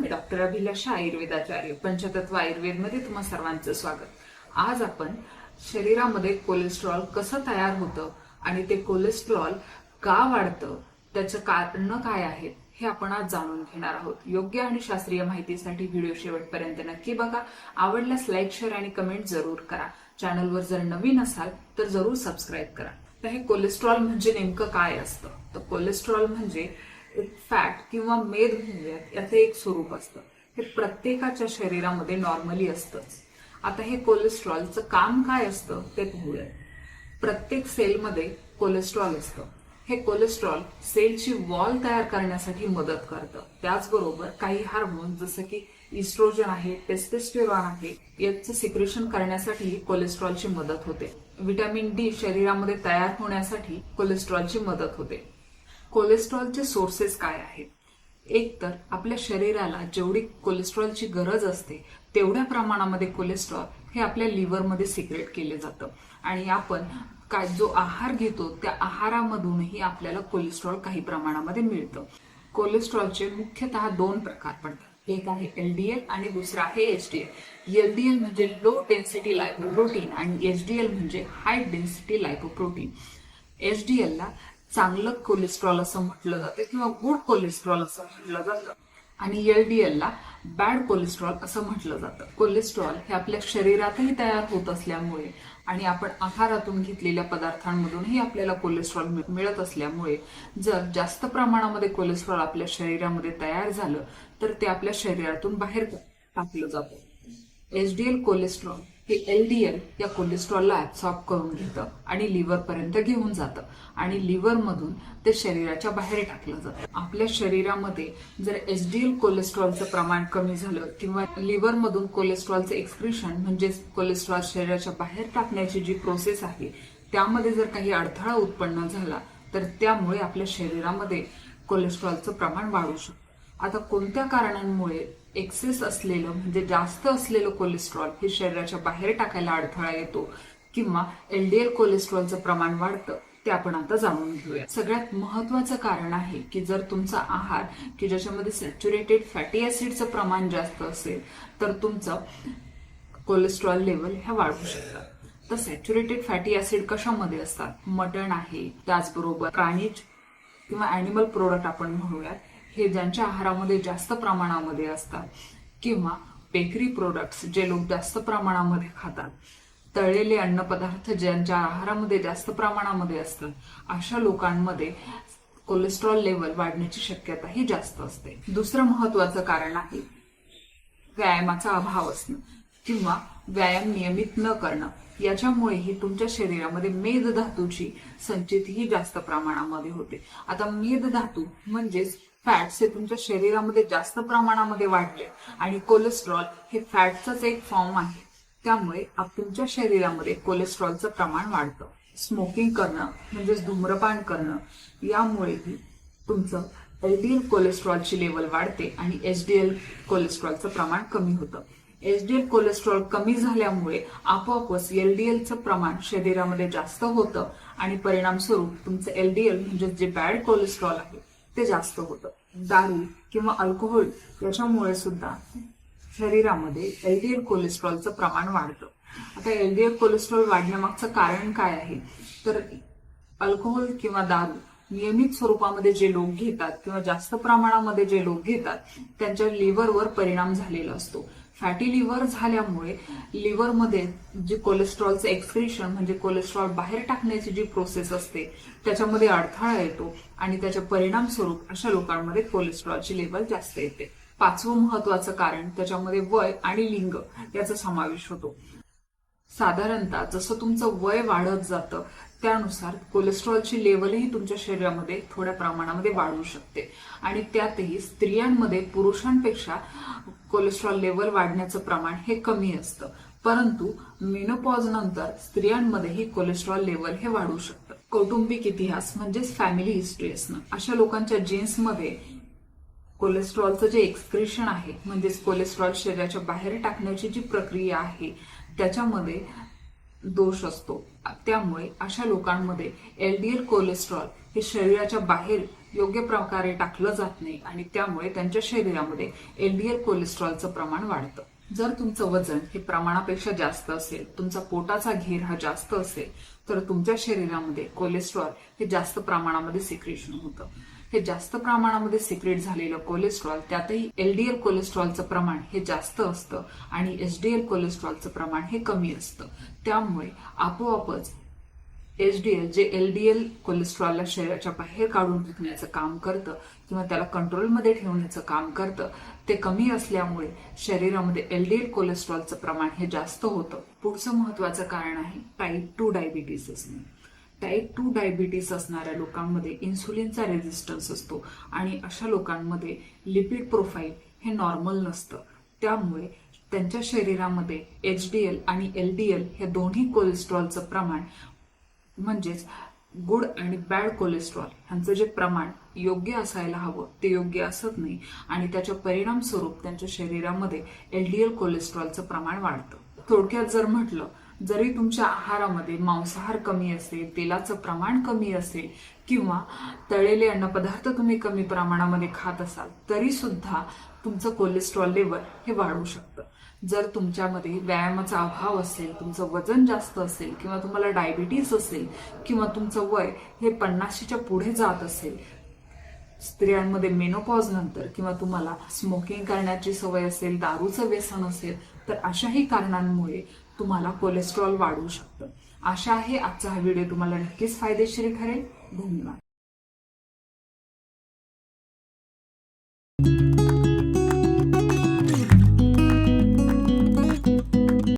मी doctor अभिलाषा आयुर्वेदाचार्य पंचतत्व आयुर्वेदमध्ये तुम्हा सर्वांचं स्वागत. आज आपण शरीरामध्ये कोलेस्ट्रॉल कसं तयार होतं आणि ते कोलेस्ट्रॉल का वाढतं त्याचं कारण काय आहेत हे आपण आज जाणून घेणार आहोत. योग्य आणि शास्त्रीय माहितीसाठी व्हिडिओ शेवटपर्यंत नक्की बघा. आवडल्यास लाईक शेअर आणि कमेंट जरूर करा. चॅनलवर जर नवीन असाल तर जरूर सबस्क्राईब करा. तर हे कोलेस्ट्रॉल म्हणजे नेमकं काय असतं? तर कोलेस्ट्रॉल म्हणजे फॅट किंवा मेद म्हणूयात याचं एक स्वरूप असतं. हे प्रत्येकाच्या शरीरामध्ये नॉर्मली असतंच. आता हे कोलेस्ट्रॉलचं काम काय असतं ते पाहूयात. प्रत्येक सेलमध्ये कोलेस्ट्रॉल असतं. हे कोलेस्ट्रॉल सेलची वॉल तयार करण्यासाठी मदत करतं. त्याचबरोबर काही हार्मोन जसं की इस्ट्रोजन आहे टेस्टेस्टेरॉन आहे याचं सिक्रेशन करण्यासाठी कोलेस्ट्रॉलची मदत होते. व्हिटॅमिन डी शरीरामध्ये तयार होण्यासाठी कोलेस्ट्रॉलची मदत होते. कोलेस्ट्रॉलचे सोर्सेस काय आहेत? एक तर आपल्या शरीराला जेवढी कोलेस्ट्रॉलची गरज असते तेवढ्या प्रमाणामध्ये कोलेस्ट्रॉल हे आपल्या लिव्हरमध्ये सिक्रेट केले जातं. आणि आपण काय जो आहार घेतो त्या आहारामधूनही आपल्याला कोलेस्ट्रॉल काही प्रमाणामध्ये मिळतं. कोलेस्ट्रॉलचे मुख्यतः दोन प्रकार पडतात. एक आहे एल डी एल आणि दुसरा आहे H D L L D L म्हणजे लो डेन्सिटी लायपोप्रोटीन आणि एच डी एल म्हणजे हाय डेन्सिटी लायपोप्रोटीन डी एलला चांगलं कोलेस्ट्रॉल असं म्हटलं जातं किंवा गुड कोलेस्ट्रॉल असं म्हटलं जातं. आणि एलडीएल ला बॅड कोलेस्ट्रॉल असं म्हटलं जातं. कोलेस्ट्रॉल हे आपल्या शरीरातही तयार होत असल्यामुळे आणि आपण आहारातून घेतलेल्या पदार्थांमधूनही आपल्याला कोलेस्ट्रॉल मिळत असल्यामुळे जर जास्त प्रमाणामध्ये कोलेस्ट्रॉल आपल्या शरीरामध्ये तयार झालं तर ते आपल्या शरीरातून बाहेर टाकलं जातं. एचडीएल कोलेस्ट्रॉल हे एल डी एल या कोलेस्ट्रॉलला ऍब्सॉर्ब करून घेतं आणि लिव्हरपर्यंत घेऊन जातं. आणि लिव्हरमधून ते शरीराच्या बाहेर टाकलं जातं. आपल्या शरीरामध्ये जर एच डी कोलेस्ट्रॉलचं प्रमाण कमी झालं किंवा लिव्हरमधून कोलेस्ट्रॉलचं एक्सप्रेशन म्हणजे कोलेस्ट्रॉल शरीराच्या बाहेर टाकण्याची जी प्रोसेस आहे त्यामध्ये जर काही अडथळा उत्पन्न झाला तर त्यामुळे आपल्या शरीरामध्ये कोलेस्ट्रॉलचं प्रमाण वाढू शकतं. आता कोणत्या कारणांमुळे एक्सेस असलेलं म्हणजे जास्त असलेलं कोलेस्ट्रॉल हे शरीराच्या बाहेर टाकायला अडथळा येतो किंवा एलडीएल कोलेस्ट्रॉलचं प्रमाण वाढतं ते आपण आता जाणून घेऊया. सगळ्यात महत्वाचं कारण आहे की जर तुमचा आहार की ज्याच्यामध्ये सॅच्युरेटेड फॅटी ऍसिडचं प्रमाण जास्त असेल तर तुमचं कोलेस्ट्रॉल लेवल ह्या वाढू शकतात. तर सॅच्युरेटेड फॅटी ऍसिड कशामध्ये असतात? मटण आहे त्याचबरोबर प्राणीज किंवा अॅनिमल प्रोडक्ट आपण म्हणूयात हे ज्यांच्या आहारामध्ये जास्त प्रमाणामध्ये असतात किंवा बेकरी प्रोडक्ट्स जे लोक जास्त प्रमाणामध्ये खातात तळलेले अन्नपदार्थ ज्यांच्या आहारामध्ये जास्त प्रमाणामध्ये असतात अशा लोकांमध्ये कोलेस्ट्रॉल लेवल वाढण्याची शक्यता ही जास्त असते. दुसरं महत्वाचं कारण आहे व्यायामाचा अभाव असणं किंवा व्यायाम नियमित न करणं. याच्यामुळेही तुमच्या शरीरामध्ये मेद धातूची संचितही जास्त प्रमाणामध्ये होते. आता मेद धातू म्हणजेच फॅट्स हे तुमच्या शरीरामध्ये जास्त प्रमाणामध्ये वाढले आणि कोलेस्ट्रॉल हे फॅटचाच एक फॉर्म आहे. त्यामुळे तुमच्या शरीरामध्ये कोलेस्ट्रॉलचं प्रमाण वाढतं. स्मोकिंग करणं म्हणजेच धूम्रपान करणं यामुळेही तुमचं एलडीएल कोलेस्ट्रॉलची लेवल वाढते आणि एचडीएल कोलेस्ट्रॉलचं प्रमाण कमी होतं. एचडीएल कोलेस्ट्रॉल कमी झाल्यामुळे आपोआपच एलडीएलचं प्रमाण शरीरामध्ये जास्त होतं आणि परिणामस्वरूप तुमचं एलडीएल म्हणजे जे बॅड कोलेस्ट्रॉल आहे ते जास्त होतं. दारू किंवा अल्कोहोल याच्यामुळे सुद्धा शरीरामध्ये एलडीएल कोलेस्ट्रॉलचं प्रमाण वाढतं. आता एलडीएल कोलेस्ट्रॉल वाढण्यामागचं कारण काय आहे? तर अल्कोहोल किंवा दारू नियमित स्वरूपामध्ये जे लोक घेतात किंवा जास्त प्रमाणामध्ये जे लोक घेतात त्यांच्या लिव्हरवर परिणाम झालेला असतो. फॅटी लिव्हर झाल्यामुळे लिव्हरमध्ये जे कोलेस्ट्रॉलचं एक्सक्रिशन म्हणजे कोलेस्ट्रॉल बाहेर टाकण्याची जी प्रोसेस असते त्याच्यामध्ये अडथळा येतो आणि त्याच्या परिणाम स्वरूप अशा लोकांमध्ये कोलेस्ट्रॉलची लेवल जास्त येते. पाचवं महत्वाचं कारण त्याच्यामध्ये वय आणि लिंग याचा समावेश होतो. साधारणतः जसं तुमचं वय वाढत जातं त्यानुसार कोलेस्ट्रॉलची लेवलही तुमच्या शरीरामध्ये थोड्या प्रमाणामध्ये वाढू शकते. आणि त्यातही स्त्रियांमध्ये पुरुषांपेक्षा कोलेस्ट्रॉल लेवल वाढण्याचं प्रमाण हे कमी असतं. परंतु मेनोपॉज नंतर स्त्रियांमध्येही कोलेस्ट्रॉल लेवल हे वाढू शकतं. कौटुंबिक इतिहास म्हणजेच फॅमिली हिस्ट्री असणं. अशा लोकांच्या जीन्समध्ये कोलेस्ट्रॉलचं जे एक्सक्रिशन आहे म्हणजेच कोलेस्ट्रॉल शरीराच्या बाहेर टाकण्याची जी प्रक्रिया आहे त्याच्यामध्ये दोष असतो. त्यामुळे अशा लोकांमध्ये एलडीएल कोलेस्ट्रॉल हे शरीराच्या बाहेर योग्य प्रकारे टाकलं जात नाही आणि त्यामुळे त्यांच्या शरीरामध्ये एलडीएल कोलेस्ट्रॉलचं प्रमाण वाढतं. जर तुमचं वजन हे प्रमाणापेक्षा जास्त असेल तुमचा पोटाचा घेर हा जास्त असेल तर तुमच्या शरीरामध्ये कोलेस्ट्रॉल हे जास्त प्रमाणामध्ये सिक्रेशन होतं. हे जास्त प्रमाणामध्ये सिक्रेट झालेलं कोलेस्ट्रॉल त्यातही एलडीएल कोलेस्ट्रॉलचं प्रमाण हे जास्त असतं आणि एचडीएल कोलेस्ट्रॉलचं प्रमाण हे कमी असतं. त्यामुळे आपोआपच एचडीएल जे एलडीएल कोलेस्ट्रॉलला शरीराच्या बाहेर काढून फेकण्याचं काम करतं किंवा त्याला कंट्रोलमध्ये ठेवण्याचं काम करतं ते कमी असल्यामुळे शरीरामध्ये एलडीएल कोलेस्ट्रॉलचं प्रमाण हे जास्त होतं. पुढचं महत्वाचं कारण आहे टाईप टू डायबिटीस असणे टाईप टू डायबिटीस असणाऱ्या लोकांमध्ये इन्सुलिनचा रेझिस्टन्स असतो. आणि अशा लोकांमध्ये लिपिड प्रोफाईल हे नॉर्मल नसतं. त्यामुळे त्यांच्या शरीरामध्ये एच डी एल आणि एल डी एल हे दोन्ही कोलेस्ट्रॉलचं प्रमाण म्हणजेच गुड आणि बॅड कोलेस्ट्रॉल ह्यांचं जे प्रमाण योग्य असायला हवं ते योग्य असत नाही. आणि त्याच्या परिणामस्वरूप त्यांच्या शरीरामध्ये एल डी एल कोलेस्ट्रॉलचं प्रमाण वाढतं. थोडक्यात जर म्हटलं जरी तुमच्या आहारामध्ये मांसाहार कमी असेल तेलाचं प्रमाण कमी असेल किंवा तळलेले अन्नपदार्थ तुम्ही कमी प्रमाणामध्ये खात असाल तरी सुद्धा तुमचं कोलेस्ट्रॉल लेवल हे वाढू शकतं. जर तुमच्यामध्ये व्यायामाचा अभाव असेल तुमचं वजन जास्त असेल किंवा तुम्हाला डायबिटीस असेल किंवा तुमचं वय हे पन्नाशीच्या पुढे जात असेल स्त्रियांमध्ये मेनोपॉज नंतर किंवा तुम्हाला स्मोकिंग करण्याची सवय असेल दारूचं व्यसन असेल तर अशाही कारणांमुळे तुम्हाला कोलेस्ट्रॉल वाढू शकतं. आशा आहे आजचा हा व्हिडिओ तुम्हाला नक्कीच फायदेशीर ठरेल. धन्यवाद.